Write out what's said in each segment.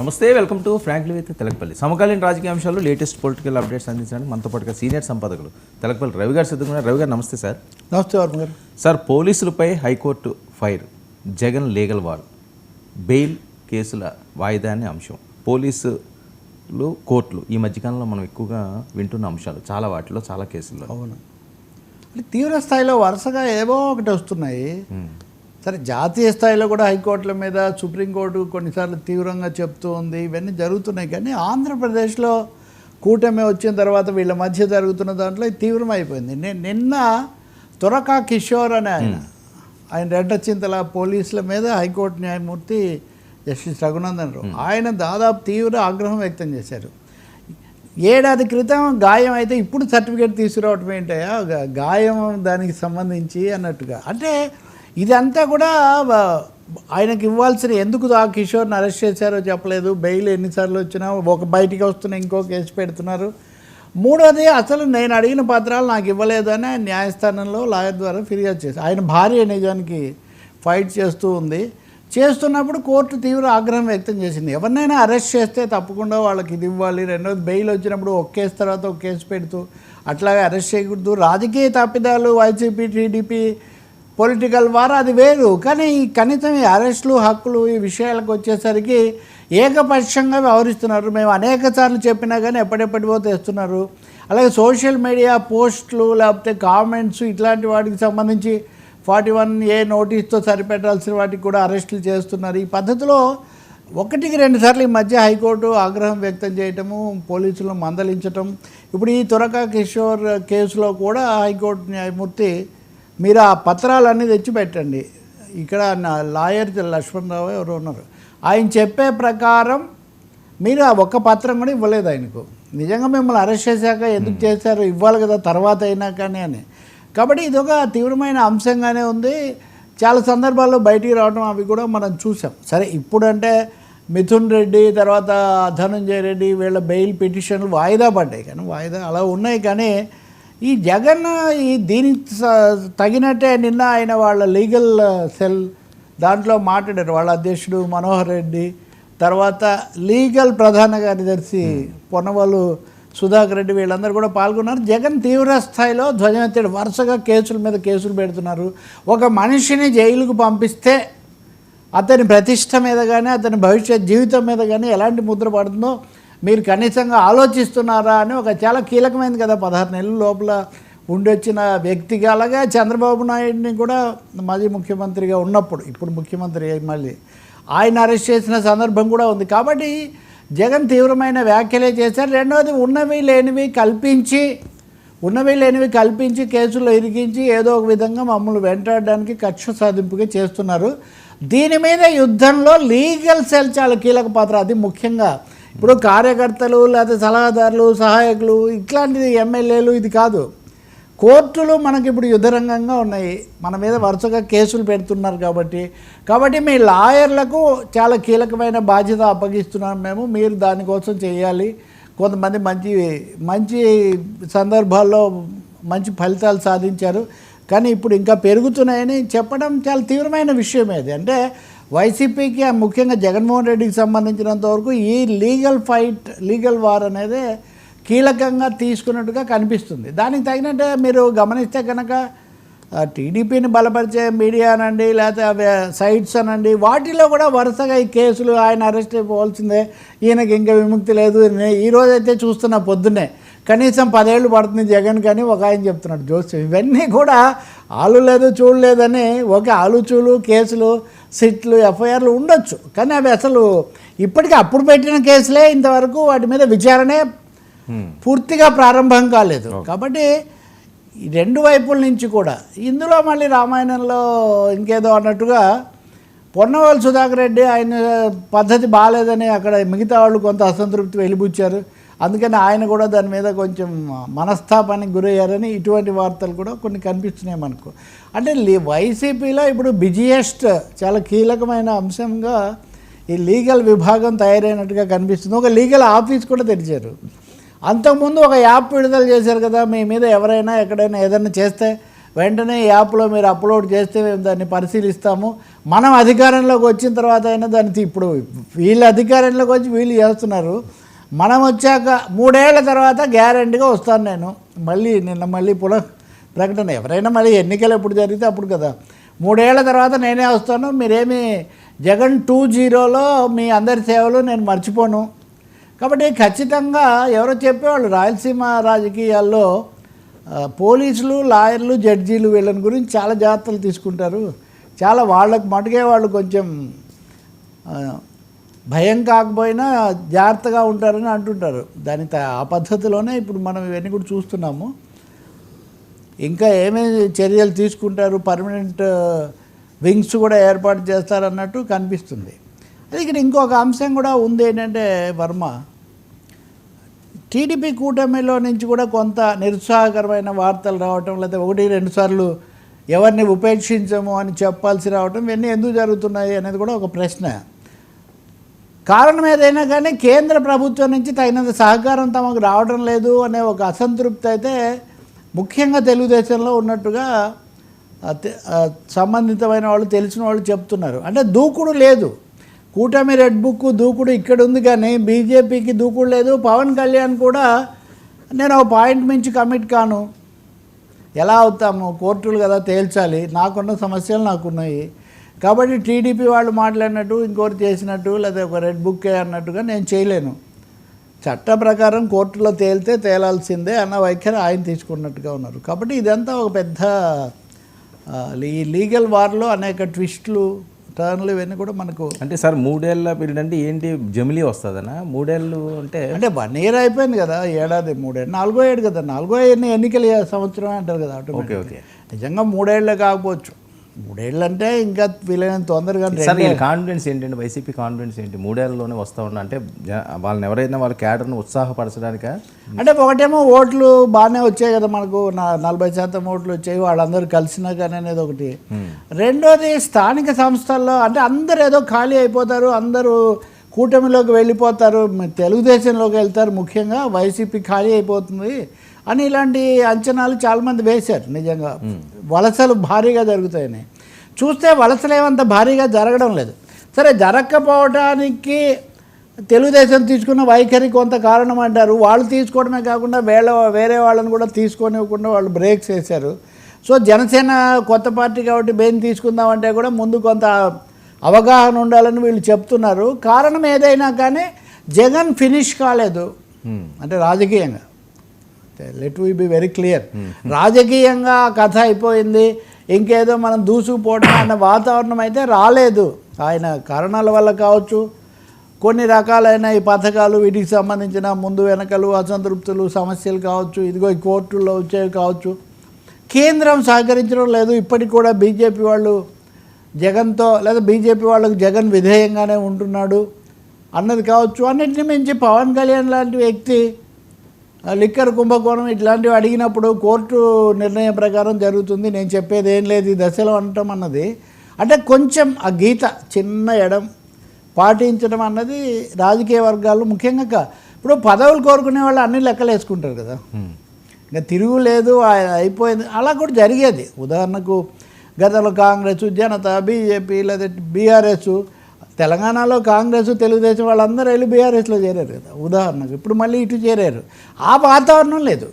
నమస్తే welcome to frankly with Telakapalli. సమకాలీన రాజకీయ అంశాలు లేటెస్ట్ పొలిటికల్ అప్డేట్స్ అందించడానికి మనతో పాటుగా సీనియర్ సంపాదకులు తెలకపల్లి రవి గారు సిద్ధంగా రవి గారు నమస్తే సార్. నమస్తే గారు. సార్ పోలీసులపై high court fire Jagan legal war bail కేసుల వాయిదా అనే అంశం. పోలీసులు కోర్టులు ఈ మధ్యకాలంలో మనం ఎక్కువగా వింటున్న అంశాలు చాలా వాటిలో చాలా కేసుల్లో. అవును. తీవ్ర స్థాయిలో వరుసగా ఏవో ఒకటి వస్తున్నాయి. సరే జాతీయ స్థాయిలో కూడా హైకోర్టుల మీద సుప్రీంకోర్టు కొన్నిసార్లు తీవ్రంగా చెప్తూ ఉంది. ఇవన్నీ జరుగుతున్నాయి. కానీ ఆంధ్రప్రదేశ్లో కూటమి వచ్చిన తర్వాత వీళ్ళ మధ్య జరుగుతున్న దాంట్లో తీవ్రమైపోయింది. నేను నిన్న తురకా కిషోర్ అనే ఆయన ఆయన రెంటచింతల పోలీసుల మీద హైకోర్టు న్యాయమూర్తి జస్టిస్ రఘునందన్ రావు ఆయన దాదాపు తీవ్ర ఆగ్రహం వ్యక్తం చేశారు. ఏడాది క్రితం గాయం అయితే ఇప్పుడు సర్టిఫికేట్ తీసుకురావటం ఏంటయ్యా? గాయం దానికి సంబంధించి అన్నట్టుగా. అంటే ఇదంతా కూడా ఆయనకి ఇవ్వాల్సిన ఎందుకు ఆ కిషోర్ని అరెస్ట్ చేశారో చెప్పలేదు. బెయిల్ ఎన్నిసార్లు వచ్చినా ఒక బయటికి వస్తున్న ఇంకో కేసు పెడుతున్నారు. మూడోది అసలు నేను అడిగిన పత్రాలు నాకు ఇవ్వలేదు అని ఆయన న్యాయస్థానంలో లాయర్ ద్వారా ఫిర్యాదు చేశారు. ఆయన భార్య నిజానికి ఫైట్ చేస్తూ ఉంది. చేస్తున్నప్పుడు కోర్టు తీవ్ర ఆగ్రహం వ్యక్తం చేసింది. ఎవరినైనా అరెస్ట్ చేస్తే తప్పకుండా వాళ్ళకి ఇది ఇవ్వాలి. రెండోది బెయిల్ వచ్చినప్పుడు ఒక కేసు తర్వాత ఒక కేసు పెడుతూ అట్లాగే అరెస్ట్ చేయకూడదు. రాజకీయ తప్పిదాలు వైసీపీ టీడీపీ పొలిటికల్ వార్ అది వేరు. కానీ ఈ కనీసం ఈ అరెస్టులు హక్కులు ఈ విషయాలకు వచ్చేసరికి ఏకపక్షంగా వ్యవహరిస్తున్నారు. మేము అనేక సార్లు చెప్పినా కానీ ఎప్పటిెప్పటివో తెస్తున్నారు. అలాగే సోషల్ మీడియా పోస్టులు లేకపోతే కామెంట్స్ ఇట్లాంటి వాటికి సంబంధించి ఫార్టీ వన్ ఏ నోటీస్తో సరిపెట్టాల్సిన వాటికి కూడా అరెస్టులు చేస్తున్నారు. ఈ పద్ధతిలో ఒకటికి రెండు సార్లు ఈ మధ్య హైకోర్టు ఆగ్రహం వ్యక్తం చేయటము పోలీసులను మందలించటం. ఇప్పుడు ఈ తురక కిషోర్ కేసులో కూడా హైకోర్టు న్యాయమూర్తి మీరు ఆ పత్రాలన్నీ తెచ్చి పెట్టండి ఇక్కడ నా లాయర్ లక్ష్మణరావు ఎవరు ఉన్నారు. ఆయన చెప్పే ప్రకారం మీరు ఆ ఒక్క పత్రం కూడా ఇవ్వలేదు ఆయనకు. నిజంగా మిమ్మల్ని అరెస్ట్ చేశాక ఎందుకు చేశారు? ఇవ్వాలి కదా తర్వాత అయినా కానీ అని. కాబట్టి ఇది ఒక తీవ్రమైన అంశంగానే ఉంది. చాలా సందర్భాల్లో బయటికి రావడం అవి కూడా మనం చూసాం. సరే ఇప్పుడంటే మిథున్ రెడ్డి తర్వాత ధనంజయ రెడ్డి వీళ్ళ బెయిల్ పిటిషన్లు వాయిదా పడ్డాయి కానీ వాయిదా అలా ఉన్నాయి కానీ ఈ జగన్ ఈ దీనికి తగినట్టే నిన్న ఆయన వాళ్ళ లీగల్ సెల్ దాంట్లో మాట్లాడారు. వాళ్ళ అధ్యక్షుడు మనోహర్ రెడ్డి తర్వాత లీగల్ ప్రధాన కార్యదర్శి పొన్నవాళ్ళు సుధాకర్ రెడ్డి వీళ్ళందరూ కూడా పాల్గొన్నారు. జగన్ తీవ్ర స్థాయిలో ధ్వజమెత్తాడు. వరుసగా కేసుల మీద కేసులు పెడుతున్నారు. ఒక మనిషిని జైలుకు పంపిస్తే అతని ప్రతిష్ట మీద కానీ అతని భవిష్యత్ జీవితం మీద కానీ ఎలాంటి ముద్ర పడుతుందో మీరు కనీసంగా ఆలోచిస్తున్నారా అని ఒక చాలా కీలకమైనది కదా పదహారు నెలల లోపల ఉండొచ్చిన వ్యక్తిగా అలాగే చంద్రబాబు నాయుడిని కూడా మాజీ ముఖ్యమంత్రిగా ఉన్నప్పుడు ఇప్పుడు ముఖ్యమంత్రి మళ్ళీ ఆయన అరెస్ట్ చేసిన సందర్భం కూడా ఉంది. కాబట్టి జగన్ తీవ్రమైన వ్యాఖ్యలే చేశారు. రెండవది ఉన్నవి లేనివి కల్పించి ఉన్నవి లేనివి కల్పించి కేసులు ఇరికించి ఏదో ఒక విధంగా మమ్మల్ని వెంటాడడానికి కక్ష సాధింపుగా చేస్తున్నారు. దీని మీద యుద్ధంలో లీగల్ సెల్ చాలా కీలక పాత్ర. అది ముఖ్యంగా ఇప్పుడు కార్యకర్తలు లేకపోతే సలహాదారులు సహాయకులు ఇట్లాంటిది ఎమ్మెల్యేలు ఇది కాదు. కోర్టులు మనకి ఇప్పుడు యుద్ధరంగంగా ఉన్నాయి. మన మీద వరుసగా కేసులు పెడుతున్నారు కాబట్టి. కాబట్టి మీ లాయర్లకు చాలా కీలకమైన బాధ్యత అప్పగిస్తున్నాం మేము. మీరు దానికోసం చేయాలి. కొంతమంది మంచి మంచి సందర్భాల్లో మంచి ఫలితాలు సాధించారు. కానీ ఇప్పుడు ఇంకా పెరుగుతున్నాయని చెప్పడం చాలా తీవ్రమైన విషయం ఇది. అంటే వైసీపీకి ముఖ్యంగా జగన్మోహన్ రెడ్డికి సంబంధించినంత వరకు ఈ లీగల్ ఫైట్ లీగల్ వార్ అనేది కీలకంగా తీసుకున్నట్టుగా కనిపిస్తుంది. దానికి తగినట్టే మీరు గమనిస్తే కనుక టీడీపీని బలపరిచే మీడియా అనండి లేకపోతే సైట్స్ అనండి వాటిలో కూడా వరుసగా ఈ కేసులు ఆయన అరెస్ట్ అయిపోవాల్సిందే ఈయనకి ఇంకా విముక్తి లేదు. ఈరోజైతే ఈ రోజైతే చూస్తున్న పొద్దున్నే కనీసం పదేళ్ళు పడుతుంది జగన్ కానీ ఒక ఆయన చెప్తున్నాడు జోస్యం ఇవన్నీ కూడా ఆలు లేదు చూడు లేదని ఒక ఆలుచూలు కేసులు సిట్లు ఎఫ్ఐఆర్లు ఉండొచ్చు. కానీ అవి అసలు ఇప్పటికీ అప్పుడు పెట్టిన కేసులే ఇంతవరకు వాటి మీద విచారణే పూర్తిగా ప్రారంభం కాలేదు. కాబట్టి ఈ రెండు వైపుల నుంచి కూడా ఇందులో మళ్ళీ రామాయణంలో ఇంకేదో అన్నట్టుగా పొన్నవాళ్ళు సుధాకర్ రెడ్డి ఆయన పద్ధతి బాగాలేదని అక్కడ మిగతా వాళ్ళు కొంత అసంతృప్తి వెలిబుచ్చారు. అందుకని ఆయన కూడా దాని మీద కొంచెం మనస్తాపానికి గురయ్యారని ఇటువంటి వార్తలు కూడా కొన్ని కనిపిస్తున్నాయి మనకు. అంటే వైసీపీలో ఇప్పుడు బిజియెస్ట్ చాలా కీలకమైన అంశంగా ఈ లీగల్ విభాగం తయారైనట్టుగా కనిపిస్తుంది. ఒక లీగల్ ఆఫీస్ కూడా తెరిచారు. అంతకుముందు ఒక యాప్ విడుదల చేశారు కదా మీ మీద ఎవరైనా ఎక్కడైనా ఏదైనా చేస్తే వెంటనే ఈ యాప్లో మీరు అప్లోడ్ చేస్తే మేము దాన్ని పరిశీలిస్తాము. మనం అధికారంలోకి వచ్చిన తర్వాత అయినా దాన్ని ఇప్పుడు వీళ్ళు అధికారంలోకి వచ్చి వీళ్ళు చేస్తున్నారు. మనం వచ్చాక మూడేళ్ళ తర్వాత గ్యారంటీగా వస్తాను నేను. మళ్ళీ నిన్న మళ్ళీ పునః ప్రకటన. ఎవరైనా మళ్ళీ ఎన్నికలు ఎప్పుడు జరిగితే అప్పుడు కదా. మూడేళ్ళ తర్వాత నేనే వస్తాను. మీరేమి జగన్ టూ జీరోలో మీ అందరి సేవలు నేను మర్చిపోను. కాబట్టి ఖచ్చితంగా ఎవరో చెప్పేవాళ్ళు రాయలసీమ రాజకీయాల్లో పోలీసులు లాయర్లు జడ్జీలు వీళ్ళని గురించి చాలా జాగ్రత్తలు తీసుకుంటారు. చాలా వాళ్ళకు మటుకే వాళ్ళు కొంచెం భయం కాకపోయినా జాగ్రత్తగా ఉంటారని అంటుంటారు. దాని త- ఆ పద్ధతిలోనే ఇప్పుడు మనం ఇవన్నీ కూడా చూస్తున్నాము. ఇంకా ఏమేమి చర్యలు తీసుకుంటారు? పర్మనెంట్ వింగ్స్ కూడా ఏర్పాటు చేస్తారన్నట్టు కనిపిస్తుంది. అది ఇక్కడ ఇంకొక అంశం కూడా ఉంది ఏంటంటే వర్మ టీడీపీ కూటమిలో నుంచి కూడా కొంత నిరుత్సాహకరమైన వార్తలు రావటం లేదా ఒకటి రెండు సార్లు ఎవరిని ఉపేక్షించము అని చెప్పాల్సి రావటం ఇవన్నీ ఎందుకు జరుగుతున్నాయి అనేది కూడా ఒక ప్రశ్న. కారణం ఏదైనా కానీ కేంద్ర ప్రభుత్వం నుంచి తగినంత సహకారం తమకు రావడం లేదు అనే ఒక అసంతృప్తి అయితే ముఖ్యంగా తెలుగుదేశంలో ఉన్నట్టుగా సంబంధితమైన వాళ్ళు తెలిసిన వాళ్ళు చెప్తున్నారు. అంటే దూకుడు లేదు. కూటమి రెడ్ బుక్ దూకుడు ఇక్కడ ఉంది కానీ బీజేపీకి దూకుడు లేదు. పవన్ కళ్యాణ్ కూడా నేను ఒక పాయింట్ మించి కమిట్ కాను. ఎలా అవుతాము? కోర్టులు కదా తేల్చాలి. నాకున్న సమస్యలు నాకున్నాయి. కాబట్టి టీడీపీ వాళ్ళు మాట్లాడినట్టు ఇంకోటి చేసినట్టు లేదా ఒక రెడ్ బుక్కే అన్నట్టుగా నేను చేయలేను. చట్ట ప్రకారం కోర్టులో తేలితే తేలాల్సిందే అన్న వైఖరి ఆయన తీసుకున్నట్టుగా ఉన్నారు. కాబట్టి ఇదంతా ఒక పెద్ద ఈ లీగల్ వార్లో అనేక ట్విస్టులు టర్న్లు ఇవన్నీ కూడా మనకు అంటే సార్ మూడేళ్ళ పీరియడ్ అంటే ఏంటి? జమిలీ వస్తుందనా? మూడేళ్ళు అంటే అంటే వన్ ఇయర్ అయిపోయింది కదా ఏడాది మూడేళ్ళు. నాలుగో ఏడు కదా నాలుగో ఏడు ఎన్నికల సంవత్సరం అంటారు కదా ఓకే. ఓకే. నిజంగా మూడేళ్ళే కాకపోవచ్చు. మూడేళ్ళు అంటే ఇంకా వీలైనంత తొందరగా సార్ వీళ్ళ కాన్ఫిడెన్స్ ఏంటంటే వైసీపీ కాన్ఫిడెన్స్ ఏంటి? మూడేళ్ళలోనే వస్తూ ఉన్నా అంటే వాళ్ళని ఎవరైనా వాళ్ళ క్యాడర్ను ఉత్సాహపరచడానికా? అంటే ఒకటేమో ఓట్లు బాగానే వచ్చాయి కదా మనకు నలభై శాతం ఓట్లు వచ్చాయి వాళ్ళందరూ కలిసినా కానీ అనేది ఒకటి. రెండోది స్థానిక సంస్థల్లో అంటే అందరు ఏదో ఖాళీ అయిపోతారు అందరూ కూటమిలోకి వెళ్ళిపోతారు తెలుగుదేశంలోకి వెళ్తారు ముఖ్యంగా వైసీపీ ఖాళీ అయిపోతుంది అని ఇలాంటి అంచనాలు చాలామంది వేశారు నిజంగా. వలసలు భారీగా జరుగుతాయని. చూస్తే వలసలు ఏమంత భారీగా జరగడం లేదు. సరే జరగకపోవడానికి తెలుగుదేశం తీసుకున్న వైఖరి కొంత కారణం అంటారు. వాళ్ళు తీసుకోవడమే కాకుండా వేళ వేరే వాళ్ళని కూడా తీసుకోనివ్వకుండా వాళ్ళు బ్రేక్స్ వేశారు సో జనసేన కొత్త పార్టీ కాబట్టి బెయిన్ తీసుకుందామంటే కూడా ముందు కొంత అవగాహన ఉండాలని వీళ్ళు చెప్తున్నారు. కారణం ఏదైనా కానీ జగన్ ఫినిష్ కాలేదు. అంటే రాజకీయంగా. Let we be very clear రాజకీయంగా కథ అయిపోయింది. ఇంకేదో మనం దూసుకుపోవడం అన్న వాతావరణం అయితే రాలేదు. ఆయన కారణాల వల్ల కావచ్చు. కొన్ని రకాలైన ఈ పథకాలు వీటికి సంబంధించిన ముందు వెనకలు అసంతృప్తులు సమస్యలు కావచ్చు. ఇదిగో ఈ కోర్టుల్లో వచ్చేవి కావచ్చు. కేంద్రం సహకరించడం లేదు. ఇప్పటికి కూడా బీజేపీ వాళ్ళు జగన్తో లేదా బీజేపీ వాళ్ళకు జగన్ విధేయంగానే ఉంటున్నాడు. అన్నది కావచ్చు. అన్నింటిని మించి పవన్ కళ్యాణ్ లాంటి వ్యక్తి లిక్కర్ కుంభకోణం ఇట్లాంటివి అడిగినప్పుడు కోర్టు నిర్ణయం ప్రకారం జరుగుతుంది. నేను చెప్పేది ఏం లేదు ఈ దశలో అనటం అన్నది. అంటే కొంచెం ఆ గీత చిన్న ఎడం పాటించడం అన్నది రాజకీయ వర్గాలు ముఖ్యంగా కా- ఇప్పుడు పదవులు కోరుకునే వాళ్ళు అన్ని లెక్కలు వేసుకుంటారు కదా. ఇంకా తిరుగులేదు అయిపోయింది. అలా కూడా జరిగేది. ఉదాహరణకు గతంలో కాంగ్రెస్ జనత బీజేపీ లేదా బీఆర్ఎస్ తెలంగాణలో కాంగ్రెస్ తెలుగుదేశం వాళ్ళందరూ వెళ్ళి బీఆర్ఎస్లో చేరారు కదా ఉదాహరణకు. ఇప్పుడు మళ్ళీ ఇటు చేరారు. ఆ వాతావరణం లేదు.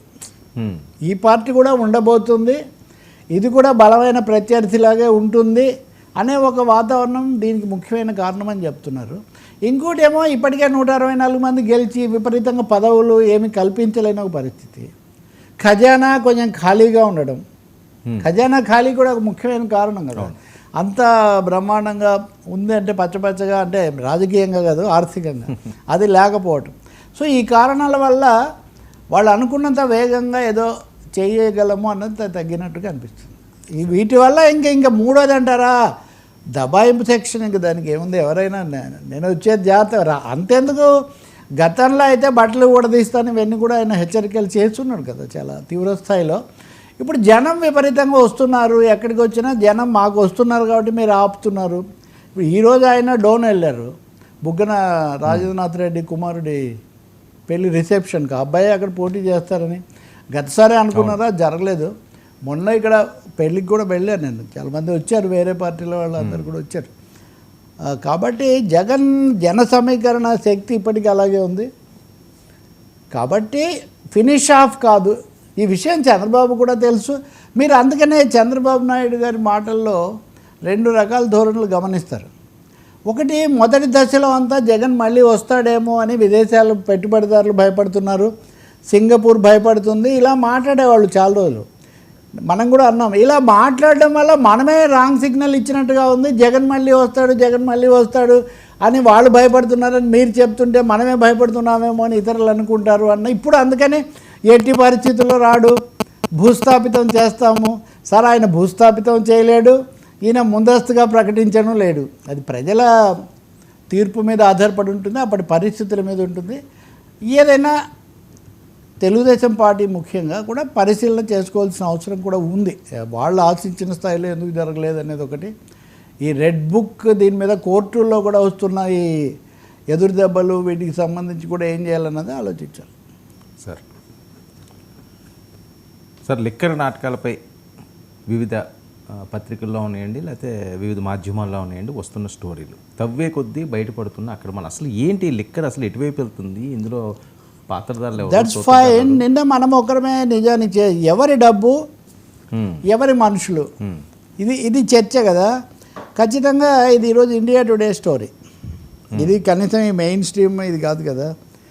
ఈ పార్టీ కూడా ఉండబోతుంది. ఇది కూడా బలమైన ప్రత్యర్థిలాగే ఉంటుంది అనే ఒక వాతావరణం దీనికి ముఖ్యమైన కారణం అని చెప్తున్నారు. ఇంకోటి ఏమో ఇప్పటికే నూట అరవై నాలుగు మంది గెలిచి విపరీతంగా పదవులు ఏమి కల్పించలేని ఒక పరిస్థితి. ఖజానా కొంచెం ఖాళీగా ఉండడం. ఖజానా ఖాళీ కూడా ఒక ముఖ్యమైన కారణం కదా. అంత బ్రహ్మాండంగా ఉంది అంటే పచ్చపచ్చగా అంటే రాజకీయంగా కాదు ఆర్థికంగా. అది లేకపోవటం. సో ఈ కారణాల వల్ల వాళ్ళు అనుకున్నంత వేగంగా ఏదో చేయగలము అన్నది తగ్గినట్టుగా అనిపిస్తుంది. ఈ వీటి వల్ల ఇంకా ఇంకా మూడోది అంటారా? దబాయింపు సెక్షన్ ఇంకా దానికి ఏముంది? ఎవరైనా నేను వచ్చేది జాగ్రత్త రా. అంతెందుకు? గతంలో అయితే బట్టలు ఊడదీస్తాను ఇవన్నీ కూడా ఆయన హెచ్చరికలు చేస్తున్నాడు కదా చాలా తీవ్రస్థాయిలో ఇప్పుడు జనం విపరీతంగా వస్తున్నారు ఎక్కడికి వచ్చినా జనం మాకు వస్తున్నారు కాబట్టి మీరు ఆపుతున్నారు. ఇప్పుడు ఈరోజు ఆయన డోన్ వెళ్ళారు. బుగ్గన రాజేంద్రనాథ్ రెడ్డి కుమారుడి పెళ్ళి రిసెప్షన్కి. అబ్బాయి అక్కడ పోటీ చేస్తారని. గతసారి అనుకున్నారా? జరగలేదు. మొన్న ఇక్కడ పెళ్ళికి కూడా వెళ్ళాను నేను. చాలామంది వచ్చారు వేరే పార్టీల వాళ్ళు అందరు కూడా వచ్చారు. కాబట్టి జగన్ జన సమీకరణ శక్తి ఇప్పటికీ అలాగే ఉంది. కాబట్టి ఫినిష్ ఆఫ్ కాదు. ఈ విషయం చంద్రబాబు కూడా తెలుసు. మీరు అందుకనే చంద్రబాబు నాయుడు గారి మాటల్లో రెండు రకాల ధోరణులు గమనిస్తారు. ఒకటి మొదటి దశలో అంతా జగన్ మళ్ళీ వస్తాడేమో అని విదేశాలు పెట్టుబడిదారులు భయపడుతున్నారు. సింగపూర్ భయపడుతుంది. ఇలా మాట్లాడేవాళ్ళు చాలా రోజులు. మనం కూడా అన్నాం ఇలా మాట్లాడడం వల్ల మనమే రాంగ్ సిగ్నల్ ఇచ్చినట్టుగా ఉంది. జగన్ మళ్ళీ వస్తాడు జగన్ మళ్ళీ వస్తాడు అని వాళ్ళు భయపడుతున్నారని మీరు చెప్తుంటే మనమే భయపడుతున్నామేమో అని ఇతరులు అనుకుంటారు అన్న ఇప్పుడు అందుకని ఎట్టి పరిస్థితుల్లో రాడు? భూస్థాపితం చేస్తాము. సార్ ఆయన భూస్థాపితం చేయలేడు. ఈయన ముందస్తుగా ప్రకటించడం లేడు. అది ప్రజల తీర్పు మీద ఆధారపడి ఉంటుంది అప్పటి పరిస్థితుల మీద ఉంటుంది. ఏదైనా తెలుగుదేశం పార్టీ ముఖ్యంగా కూడా పరిశీలన చేసుకోవాల్సిన అవసరం కూడా ఉంది. వాళ్ళు ఆశించిన స్థాయిలో ఎందుకు జరగలేదు అనేది ఒకటి. ఈ రెడ్ బుక్ దీని మీద కోర్టుల్లో కూడా వస్తున్న ఈ ఎదురు దెబ్బలు వీటికి సంబంధించి కూడా ఏం చేయాలన్నది ఆలోచించాలి. సార్ సార్ లిక్కర్ నాటకాలపై వివిధ పత్రికల్లో ఉన్నాయండి లేకపోతే వివిధ మాధ్యమాల్లో ఉన్నాయండి వస్తున్న స్టోరీలు. తవ్వే కొద్దీ బయటపడుతున్న అక్కడ మన అసలు ఏంటి లిక్కర్? అసలు ఎటువైపు వెళ్తుంది? ఇందులో పాత్రధారులు? దట్స్ ఫైన్ నిన్న మనం ఒకరమే నిజానికి ఎవరి డబ్బు. ఎవరి మనుషులు. ఇది ఇది చర్చ కదా. ఖచ్చితంగా ఇది ఈరోజు ఇండియా టుడే స్టోరీ. ఇది కనీసం ఈ మెయిన్ స్ట్రీమ్ ఇది కాదు కదా.